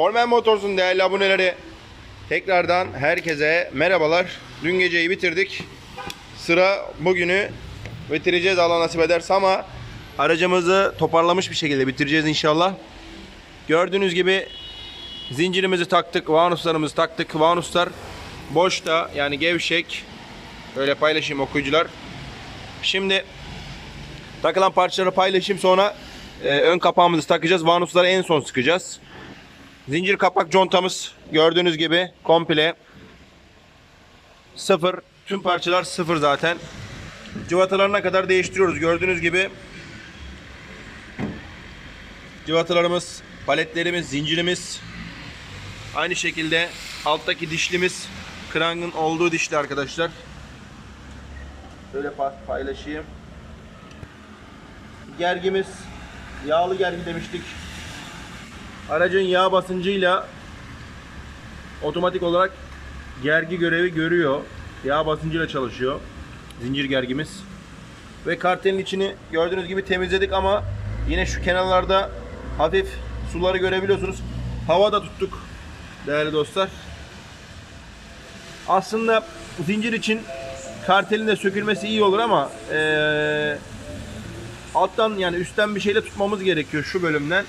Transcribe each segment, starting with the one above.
Formen Motors'un değerli aboneleri tekrardan herkese merhabalar. Dün geceyi bitirdik. Sıra bugünü bitireceğiz Allah nasip ederse ama aracımızı toparlamış bir şekilde bitireceğiz inşallah. Gördüğünüz gibi zincirimizi taktık, vanuslarımızı taktık. Vanuslar boşta yani gevşek. Böyle paylaşayım okuyucular. Şimdi takılan parçaları paylaşayım sonra e, ön kapağımızı takacağız. Vanusları en son sıkacağız. Zincir kapak contamız gördüğünüz gibi komple sıfır. Tüm parçalar sıfır zaten. Cıvatalarına kadar değiştiriyoruz. Gördüğünüz gibi cıvatalarımız, paletlerimiz, zincirimiz aynı şekilde alttaki dişlimiz krangın olduğu dişli arkadaşlar. Böyle pa- paylaşayım. Gergimiz yağlı gergi demiştik. Aracın yağ basıncıyla otomatik olarak gergi görevi görüyor. Yağ basıncıyla çalışıyor. Zincir gergimiz. Ve kartelin içini gördüğünüz gibi temizledik ama yine şu kenarlarda hafif suları görebiliyorsunuz. Havada tuttuk değerli dostlar. Aslında zincir için kartelin de sökülmesi iyi olur ama eee, alttan yani üstten bir şeyle tutmamız gerekiyor şu bölümden.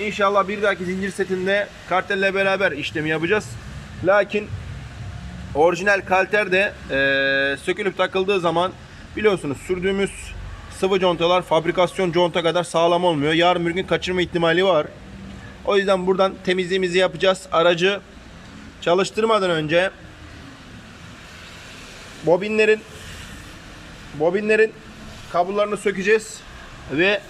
İnşallah bir dahaki zincir setinde kartelle beraber işlemi yapacağız. Lakin orijinal kalter de eee, sökülüp takıldığı zaman biliyorsunuz sürdüğümüz sıvı contalar fabrikasyon conta kadar sağlam olmuyor. Yarın bir gün kaçırma ihtimali var. O yüzden buradan temizliğimizi yapacağız. Aracı çalıştırmadan önce bobinlerin bobinlerin kablolarını sökeceğiz ve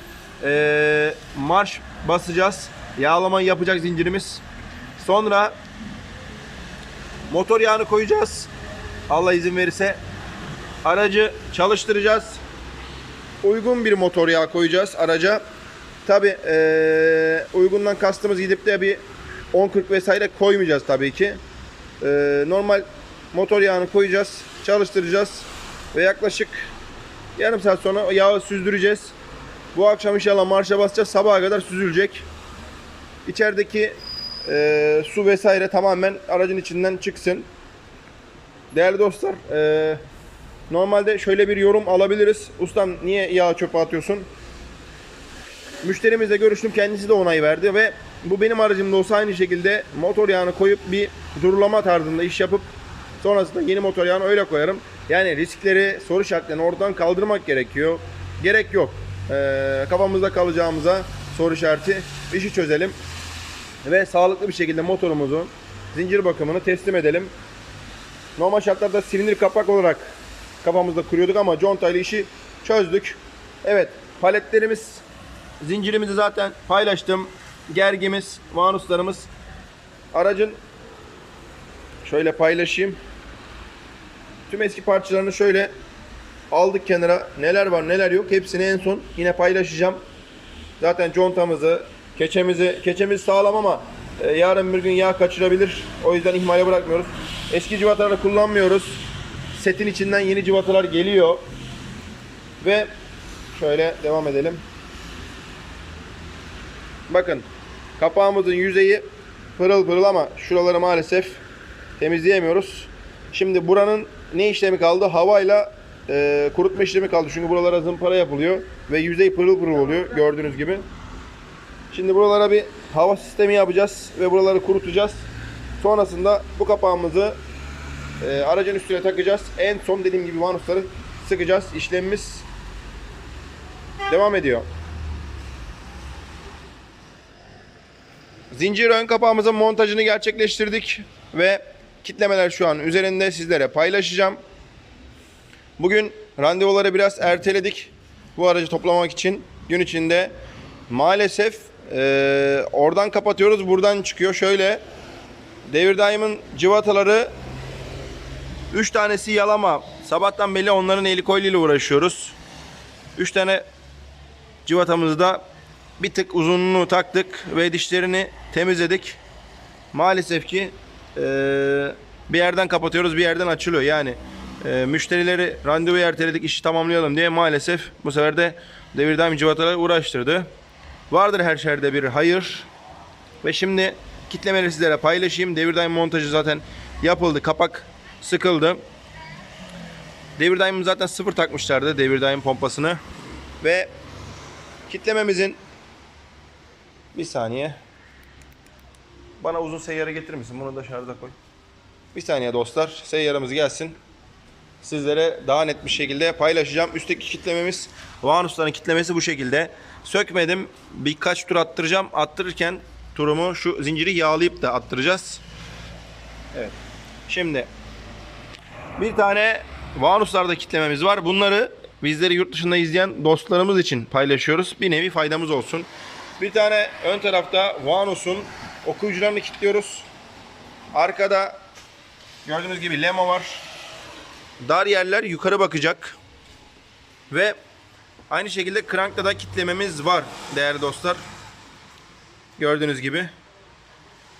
eee, marş basacağız. Yağlama yapacak zincirimiz. Sonra motor yağını koyacağız. Allah izin verirse aracı çalıştıracağız. Uygun bir motor yağı koyacağız araca. Tabi uygundan kastımız gidip de bir 10-40 vesaire koymayacağız tabii ki. Eee, normal motor yağını koyacağız, çalıştıracağız ve yaklaşık yarım saat sonra yağı süzdüreceğiz. Bu akşam inşallah marşa basacağız. Sabaha kadar süzülecek. İçerideki eee, su vesaire tamamen aracın içinden çıksın. Değerli dostlar, eee, normalde şöyle bir yorum alabiliriz. Ustam niye yağ çöpe atıyorsun? Müşterimizle görüştüm. Kendisi de onay verdi ve bu benim aracımda olsa aynı şekilde motor yağını koyup bir durulama tarzında iş yapıp sonrasında yeni motor yağını öyle koyarım. Yani riskleri, soru işaretlerini oradan kaldırmak gerekiyor. Gerek yok. Ee, kafamızda kalacağımıza soru işareti işi çözelim ve sağlıklı bir şekilde motorumuzun zincir bakımını teslim edelim. Normal şartlarda silindir kapak olarak kafamızda kuruyorduk ama conta ile işi çözdük. Evet paletlerimiz zincirimizi zaten paylaştım. Gergimiz, vanuslarımız. Aracın şöyle paylaşayım. Tüm eski parçalarını şöyle aldık kenara. Neler var neler yok hepsini en son yine paylaşacağım. Zaten contamızı, keçemizi, keçemiz sağlam ama e, yarın bir gün yağ kaçırabilir. O yüzden ihmale bırakmıyoruz. Eski civataları kullanmıyoruz. Setin içinden yeni civatalar geliyor. Ve şöyle devam edelim. Bakın kapağımızın yüzeyi pırıl pırıl ama şuraları maalesef temizleyemiyoruz. Şimdi buranın ne işlemi kaldı? Havayla e, kurutma işlemi kaldı. Çünkü buralara zımpara yapılıyor ve yüzey pırıl pırıl oluyor gördüğünüz gibi. Şimdi buralara bir hava sistemi yapacağız ve buraları kurutacağız. Sonrasında bu kapağımızı e, aracın üstüne takacağız. En son dediğim gibi vanusları sıkacağız. İşlemimiz devam ediyor. Zincir ön kapağımızın montajını gerçekleştirdik ve kitlemeler şu an üzerinde sizlere paylaşacağım. Bugün randevuları biraz erteledik bu aracı toplamak için gün içinde. Maalesef eee, oradan kapatıyoruz buradan çıkıyor. Şöyle devir daimın cıvataları 3 tanesi yalama. Sabahtan beri onların eli ile uğraşıyoruz. 3 tane cıvatamızı da bir tık uzunluğunu taktık ve dişlerini temizledik. Maalesef ki eee, bir yerden kapatıyoruz bir yerden açılıyor. Yani eee, müşterileri randevu erteledik işi tamamlayalım diye maalesef bu sefer de devir daim cıvataları uğraştırdı. Vardır her şerde bir hayır. Ve şimdi kitlemeleri sizlere paylaşayım. Devir daim montajı zaten yapıldı. Kapak sıkıldı. Devir daimimi zaten sıfır takmışlardı devir daim pompasını. Ve kitlememizin bir saniye. Bana uzun seyyarı getirir misin? Bunu da şarja koy. Bir saniye dostlar. Seyyarımız gelsin. Sizlere daha net bir şekilde paylaşacağım. Üstteki kitlememiz, Vanus'ların kitlemesi bu şekilde. Sökmedim. Birkaç tur attıracağım. Attırırken turumu şu zinciri yağlayıp da attıracağız. Evet. Şimdi bir tane Vanus'larda kitlememiz var. Bunları bizleri yurt dışında izleyen dostlarımız için paylaşıyoruz. Bir nevi faydamız olsun. Bir tane ön tarafta Vanus'un okuyucularını kilitliyoruz. Arkada gördüğünüz gibi lema var. Dar yerler yukarı bakacak. Ve aynı şekilde krankta da kitlememiz var değerli dostlar. Gördüğünüz gibi.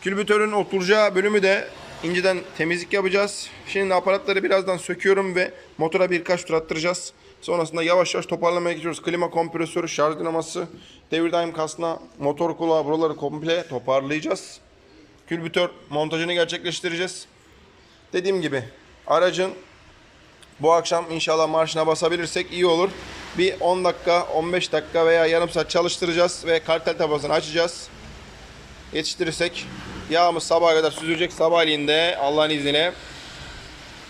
Külbütörün oturacağı bölümü de inceden temizlik yapacağız. Şimdi aparatları birazdan söküyorum ve motora birkaç tur attıracağız. Sonrasında yavaş yavaş toparlamaya geçiyoruz. Klima kompresörü, şarj dinaması, devir daim kasna, motor kulağı buraları komple toparlayacağız. Külbütör montajını gerçekleştireceğiz. Dediğim gibi aracın bu akşam inşallah marşına basabilirsek iyi olur. Bir 10 dakika, 15 dakika veya yarım saat çalıştıracağız ve kartel tabasını açacağız yetiştirirsek yağımız sabaha kadar süzülecek. Sabahleyin de Allah'ın izniyle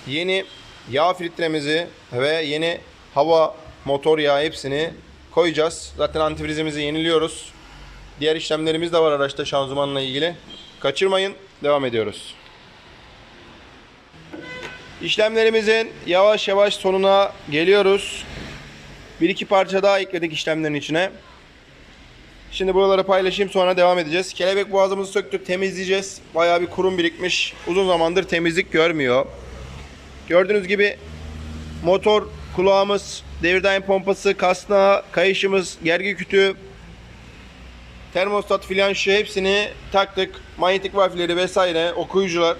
yeni yağ filtremizi ve yeni hava motor yağı hepsini koyacağız. Zaten antifrizimizi yeniliyoruz. Diğer işlemlerimiz de var araçta şanzımanla ilgili. Kaçırmayın. Devam ediyoruz. İşlemlerimizin yavaş yavaş sonuna geliyoruz. Bir iki parça daha ekledik işlemlerin içine. Şimdi buraları paylaşayım sonra devam edeceğiz. Kelebek boğazımızı söktük temizleyeceğiz. Bayağı bir kurum birikmiş. Uzun zamandır temizlik görmüyor. Gördüğünüz gibi motor kulağımız, devir daim pompası, kasna, kayışımız, gergi kütüğü, termostat flanşı hepsini taktık. Manyetik valfleri vesaire, okuyucular.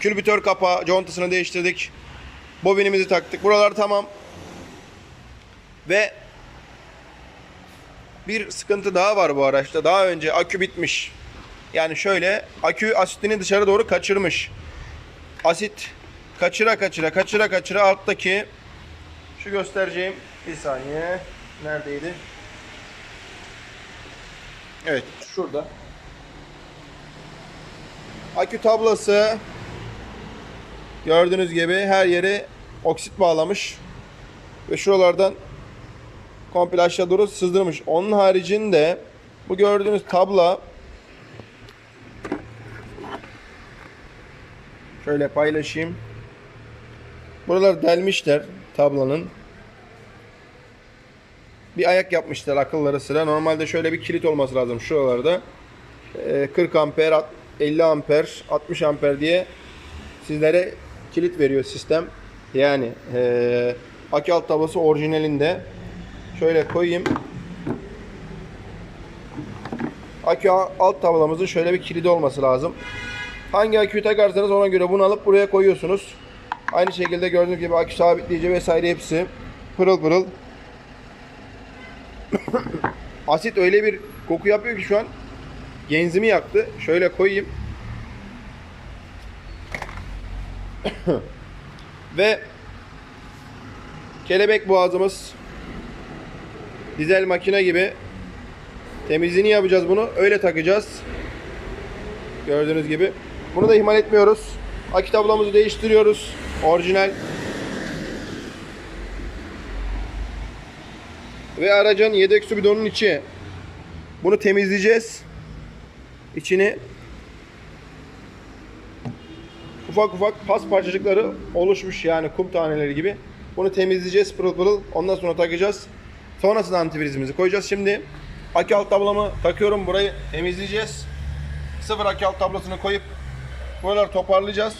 Külbütör kapağı, contasını değiştirdik. Bobinimizi taktık. Buralar tamam. Ve bir sıkıntı daha var bu araçta. Daha önce akü bitmiş. Yani şöyle akü asitini dışarı doğru kaçırmış. Asit kaçıra kaçıra kaçıra kaçıra alttaki şu göstereceğim bir saniye neredeydi? Evet şurada. Akü tablası gördüğünüz gibi her yeri oksit bağlamış ve şuralardan komple aşağı doğru sızdırmış. Onun haricinde bu gördüğünüz tabla şöyle paylaşayım. Buralar delmişler tablanın. Bir ayak yapmışlar akılları sıra. Normalde şöyle bir kilit olması lazım şuralarda. Ee, 40 amper, 50 amper, 60 amper diye sizlere kilit veriyor sistem. Yani ee, akü alt tablası orijinalinde. Şöyle koyayım. Akü alt tablamızın şöyle bir kilidi olması lazım. Hangi aküyü takarsanız ona göre bunu alıp buraya koyuyorsunuz. Aynı şekilde gördüğünüz gibi akü sabitleyici vesaire hepsi pırıl pırıl. Asit öyle bir koku yapıyor ki şu an genzimi yaktı. Şöyle koyayım. Ve kelebek boğazımız dizel makine gibi temizliğini yapacağız bunu. Öyle takacağız. Gördüğünüz gibi. Bunu da ihmal etmiyoruz. Akü tablamızı değiştiriyoruz. Orijinal. Ve aracın yedek su bidonunun içi. Bunu temizleyeceğiz. İçini ufak ufak pas parçacıkları oluşmuş yani kum taneleri gibi. Bunu temizleyeceğiz pırıl pırıl. Ondan sonra takacağız. Sonrasında antifrizimizi koyacağız. Şimdi akü alt tablamı takıyorum. Burayı temizleyeceğiz. Sıfır akü alt tablasını koyup buraları toparlayacağız.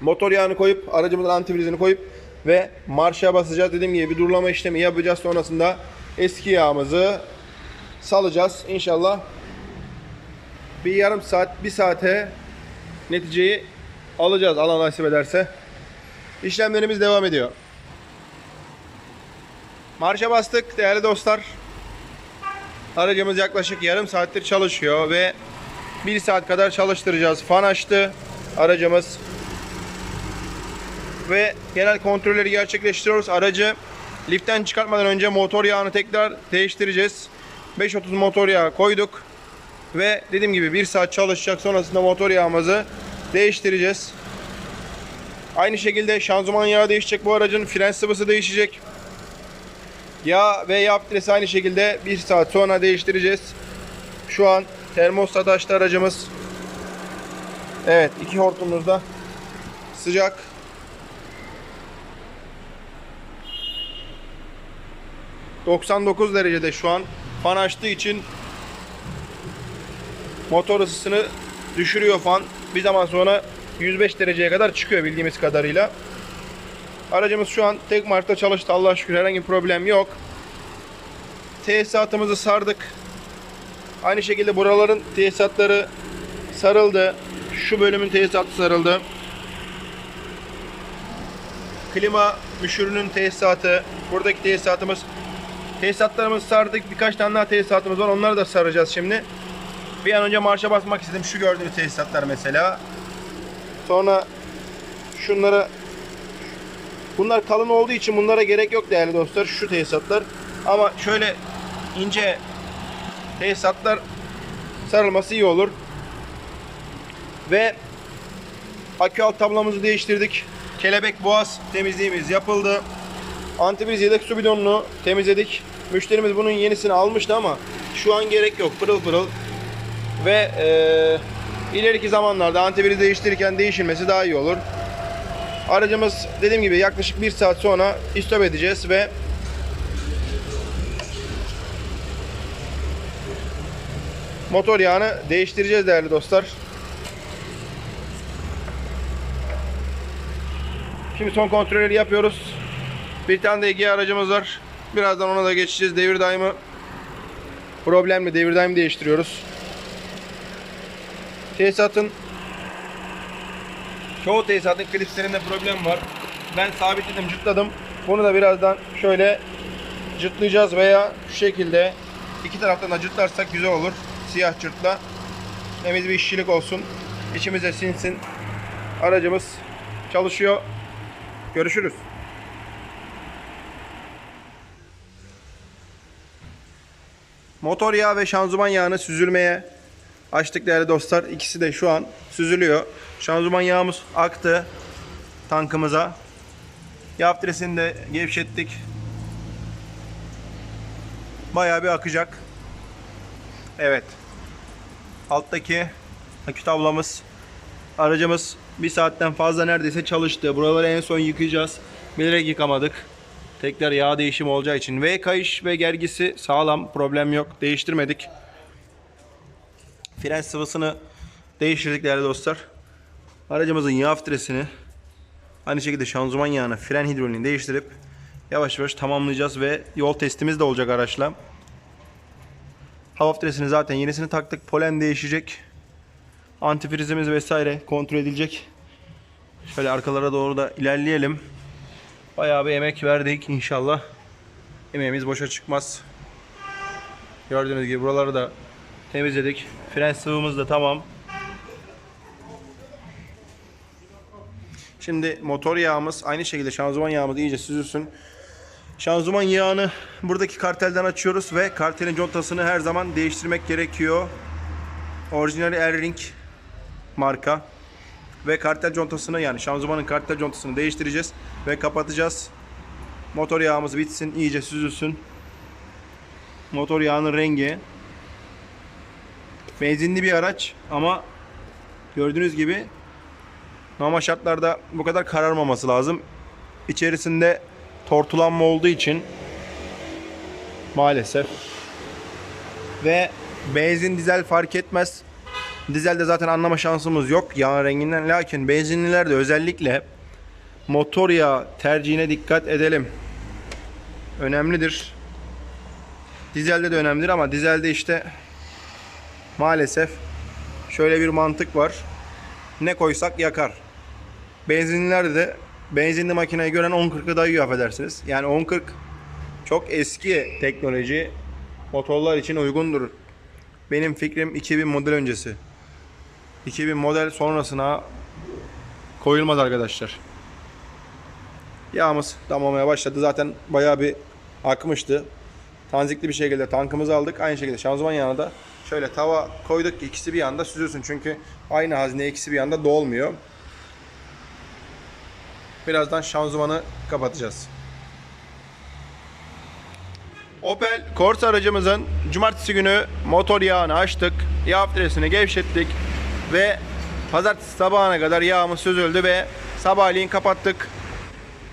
Motor yağını koyup aracımızın antifrizini koyup ve marşa basacağız. Dediğim gibi bir durulama işlemi yapacağız. Sonrasında eski yağımızı salacağız. İnşallah bir yarım saat, bir saate neticeyi alacağız. Allah nasip ederse. İşlemlerimiz devam ediyor. Marşa bastık değerli dostlar. Aracımız yaklaşık yarım saattir çalışıyor ve 1 saat kadar çalıştıracağız. Fan açtı aracımız. Ve genel kontrolleri gerçekleştiriyoruz. Aracı liften çıkartmadan önce motor yağını tekrar değiştireceğiz. 530 motor yağı koyduk. Ve dediğim gibi 1 saat çalışacak. Sonrasında motor yağımızı değiştireceğiz. Aynı şekilde şanzıman yağı değişecek bu aracın. Fren sıvısı değişecek. Yağ ve yağ filtresi aynı şekilde 1 saat sonra değiştireceğiz. Şu an termostat açtı aracımız. Evet iki hortumumuz da sıcak. ...99 derecede şu an fan açtığı için motor ısısını düşürüyor fan. Bir zaman sonra 105 dereceye kadar çıkıyor bildiğimiz kadarıyla. Aracımız şu an tek markta çalıştı. Allah'a şükür herhangi bir problem yok. Tesisatımızı sardık. Aynı şekilde buraların tesisatları sarıldı. Şu bölümün tesisatı sarıldı. Klima müşürünün tesisatı. Buradaki tesisatımız. Tesisatlarımızı sardık. Birkaç tane daha tesisatımız var. Onları da saracağız şimdi. Bir an önce marşa basmak istedim. Şu gördüğünüz tesisatlar mesela. Sonra şunlara Bunlar kalın olduğu için bunlara gerek yok değerli dostlar. Şu tesisatlar. Ama şöyle ince tesisatlar sarılması iyi olur. Ve akü alt tablamızı değiştirdik. Kelebek boğaz temizliğimiz yapıldı. Antifriz yedek su bidonunu temizledik. Müşterimiz bunun yenisini almıştı ama şu an gerek yok. Pırıl pırıl. Ve eee ileriki zamanlarda antifriz değiştirirken değişilmesi daha iyi olur. Aracımız dediğim gibi yaklaşık bir saat sonra istop edeceğiz ve motor yağını değiştireceğiz değerli dostlar. Şimdi son kontrolleri yapıyoruz. Bir tane de Ege aracımız var. Birazdan ona da geçeceğiz. Devir daimı problemli. Devir daim değiştiriyoruz. Tesisatın Çoğu tesisatın klipslerinde problem var. Ben sabitledim, cırtladım. Bunu da birazdan şöyle cırtlayacağız veya şu şekilde iki taraftan da cırtlarsak güzel olur. Siyah cırtla. Temiz bir işçilik olsun. İçimize sinsin. Aracımız çalışıyor. Görüşürüz. Motor yağı ve şanzıman yağını süzülmeye açtık değerli dostlar. İkisi de şu an süzülüyor. Şanzıman yağımız aktı tankımıza. Yağ filtresini de gevşettik. Bayağı bir akacak. Evet. Alttaki akü tablamız aracımız bir saatten fazla neredeyse çalıştı. Buraları en son yıkayacağız. Bilerek yıkamadık. Tekrar yağ değişimi olacağı için. Ve kayış ve gergisi sağlam. Problem yok. Değiştirmedik. Fren sıvısını değiştirdik değerli dostlar. Aracımızın yağ filtresini aynı şekilde şanzıman yağını, fren hidrolini değiştirip yavaş yavaş tamamlayacağız ve yol testimiz de olacak araçla. Hava filtresini zaten yenisini taktık. Polen değişecek. Antifrizimiz vesaire kontrol edilecek. Şöyle arkalara doğru da ilerleyelim. Bayağı bir emek verdik inşallah. Emeğimiz boşa çıkmaz. Gördüğünüz gibi buraları da temizledik. Fren sıvımız da tamam. Şimdi motor yağımız aynı şekilde şanzıman yağımız iyice süzülsün. Şanzıman yağını buradaki kartelden açıyoruz ve kartelin contasını her zaman değiştirmek gerekiyor. Orijinali Erring marka. Ve kartel contasını yani şanzımanın kartel contasını değiştireceğiz ve kapatacağız. Motor yağımız bitsin, iyice süzülsün. Motor yağının rengi benzinli bir araç ama gördüğünüz gibi normal şartlarda bu kadar kararmaması lazım. İçerisinde tortulanma olduğu için maalesef ve benzin dizel fark etmez. Dizelde zaten anlama şansımız yok yağ renginden. Lakin benzinlilerde özellikle motor yağı tercihine dikkat edelim. Önemlidir. Dizelde de önemlidir ama dizelde işte maalesef şöyle bir mantık var. Ne koysak yakar. Benzinlilerde de benzinli makineyi gören 10.40'ı dayıyor affedersiniz. Yani 10.40 çok eski teknoloji motorlar için uygundur. Benim fikrim 2000 model öncesi. 2000 model sonrasına koyulmaz arkadaşlar. Yağımız damlamaya başladı. Zaten bayağı bir akmıştı. Tanzikli bir şekilde tankımızı aldık. Aynı şekilde şanzıman yağını da şöyle tava koyduk ki ikisi bir anda süzülsün. Çünkü aynı hazne ikisi bir anda dolmuyor. Birazdan şanzımanı kapatacağız. Opel Corsa aracımızın cumartesi günü motor yağını açtık. Yağ filtresini gevşettik ve pazartesi sabahına kadar yağımız süzüldü ve sabahleyin kapattık.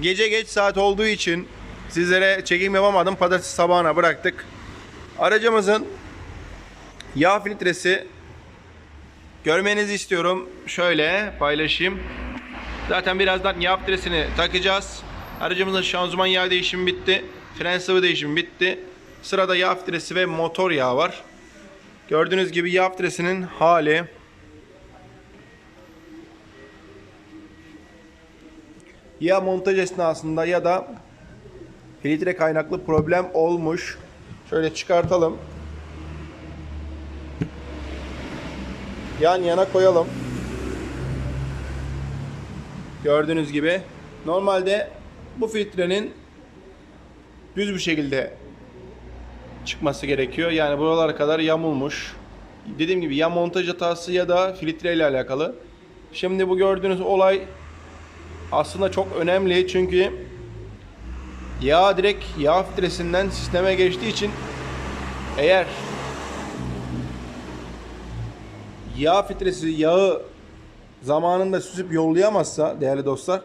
Gece geç saat olduğu için sizlere çekim yapamadım. Pazartesi sabahına bıraktık. Aracımızın yağ filtresi görmenizi istiyorum. Şöyle paylaşayım. Zaten birazdan yağ filtresini takacağız. Aracımızın şanzıman yağ değişimi bitti. Fren sıvı değişimi bitti. Sırada yağ filtresi ve motor yağı var. Gördüğünüz gibi yağ filtresinin hali. Ya montaj esnasında ya da filtre kaynaklı problem olmuş. Şöyle çıkartalım. Yan yana koyalım. Gördüğünüz gibi normalde bu filtrenin düz bir şekilde çıkması gerekiyor. Yani buralara kadar yamulmuş. Dediğim gibi ya montaj hatası ya da filtre ile alakalı. Şimdi bu gördüğünüz olay aslında çok önemli çünkü yağ direkt yağ filtresinden sisteme geçtiği için eğer yağ filtresi yağı zamanında süzüp yollayamazsa değerli dostlar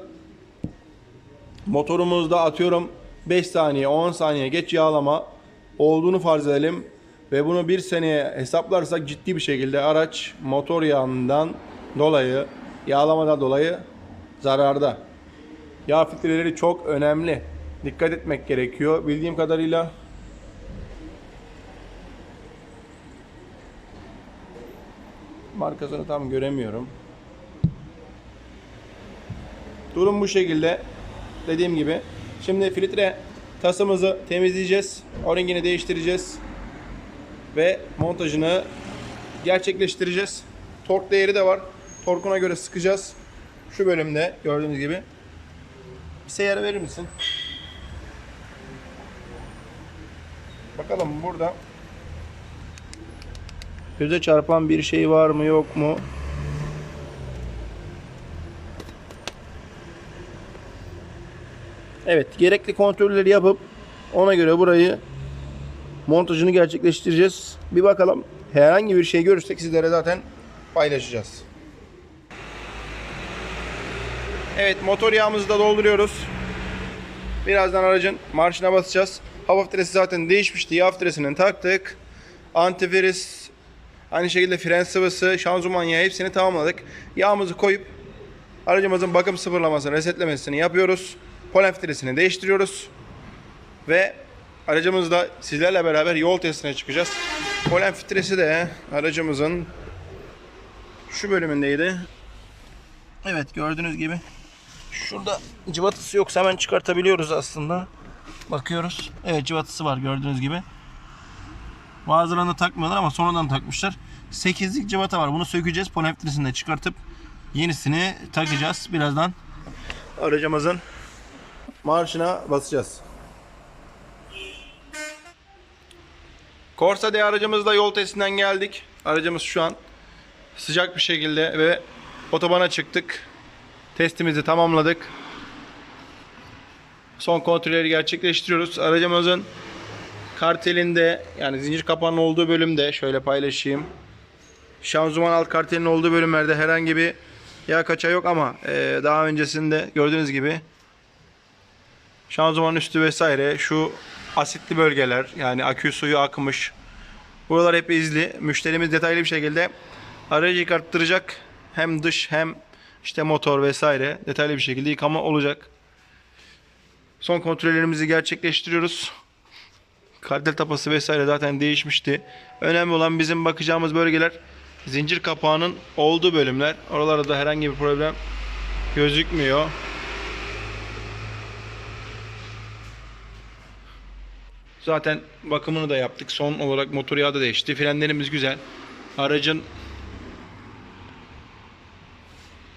motorumuzda atıyorum 5 saniye 10 saniye geç yağlama olduğunu farz edelim ve bunu bir seneye hesaplarsak ciddi bir şekilde araç motor yağından dolayı yağlamadan dolayı zararda. Yağ filtreleri çok önemli. Dikkat etmek gerekiyor. Bildiğim kadarıyla markasını tam göremiyorum. Durum bu şekilde. Dediğim gibi. Şimdi filtre tasımızı temizleyeceğiz. O-ringini değiştireceğiz. Ve montajını gerçekleştireceğiz. Tork değeri de var. Torkuna göre sıkacağız. Şu bölümde gördüğünüz gibi. Bir seyir verir misin? Bakalım burada göze çarpan bir şey var mı yok mu? Evet, gerekli kontrolleri yapıp ona göre burayı montajını gerçekleştireceğiz. Bir bakalım. Herhangi bir şey görürsek sizlere zaten paylaşacağız. Evet, motor yağımızı da dolduruyoruz. Birazdan aracın marşına basacağız. Hava filtresi zaten değişmişti. Yağ filtresini taktık. Antifriz, aynı şekilde fren sıvısı, şanzıman yağı hepsini tamamladık. Yağımızı koyup aracımızın bakım sıfırlamasını, resetlemesini yapıyoruz. Polen filtresini değiştiriyoruz. Ve aracımızda sizlerle beraber yol testine çıkacağız. Polen filtresi de aracımızın şu bölümündeydi. Evet gördüğünüz gibi şurada cıvatası yoksa hemen çıkartabiliyoruz aslında. Bakıyoruz. Evet cıvatası var gördüğünüz gibi. Bazılarını takmıyorlar ama sonradan takmışlar. 8'lik cıvata var. Bunu sökeceğiz. Polen filtresini de çıkartıp yenisini takacağız. Birazdan aracımızın marşına basacağız. Corsa D aracımızla yol testinden geldik. Aracımız şu an sıcak bir şekilde ve otobana çıktık. Testimizi tamamladık. Son kontrolleri gerçekleştiriyoruz. Aracımızın kartelinde yani zincir kapağının olduğu bölümde şöyle paylaşayım. Şanzıman alt kartelinin olduğu bölümlerde herhangi bir yağ kaçağı yok ama e, daha öncesinde gördüğünüz gibi şanzıman üstü vesaire şu asitli bölgeler yani akü suyu akmış. Buralar hep izli. Müşterimiz detaylı bir şekilde aracı yıkattıracak. Hem dış hem işte motor vesaire detaylı bir şekilde yıkama olacak. Son kontrollerimizi gerçekleştiriyoruz. Kartel tapası vesaire zaten değişmişti. Önemli olan bizim bakacağımız bölgeler zincir kapağının olduğu bölümler. Oralarda da herhangi bir problem gözükmüyor. Zaten bakımını da yaptık. Son olarak motor yağı da değişti. Frenlerimiz güzel. Aracın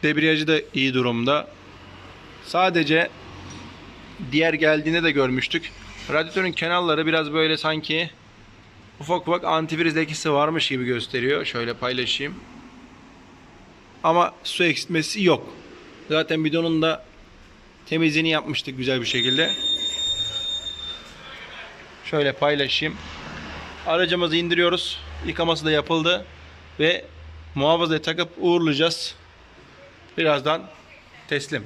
debriyajı da iyi durumda. Sadece diğer geldiğinde de görmüştük. Radyatörün kenarları biraz böyle sanki ufak ufak antifriz lekesi varmış gibi gösteriyor. Şöyle paylaşayım. Ama su eksiltmesi yok. Zaten bidonun da temizliğini yapmıştık güzel bir şekilde. Şöyle paylaşayım. Aracımızı indiriyoruz. Yıkaması da yapıldı. Ve muhafazayı takıp uğurlayacağız. Birazdan teslim.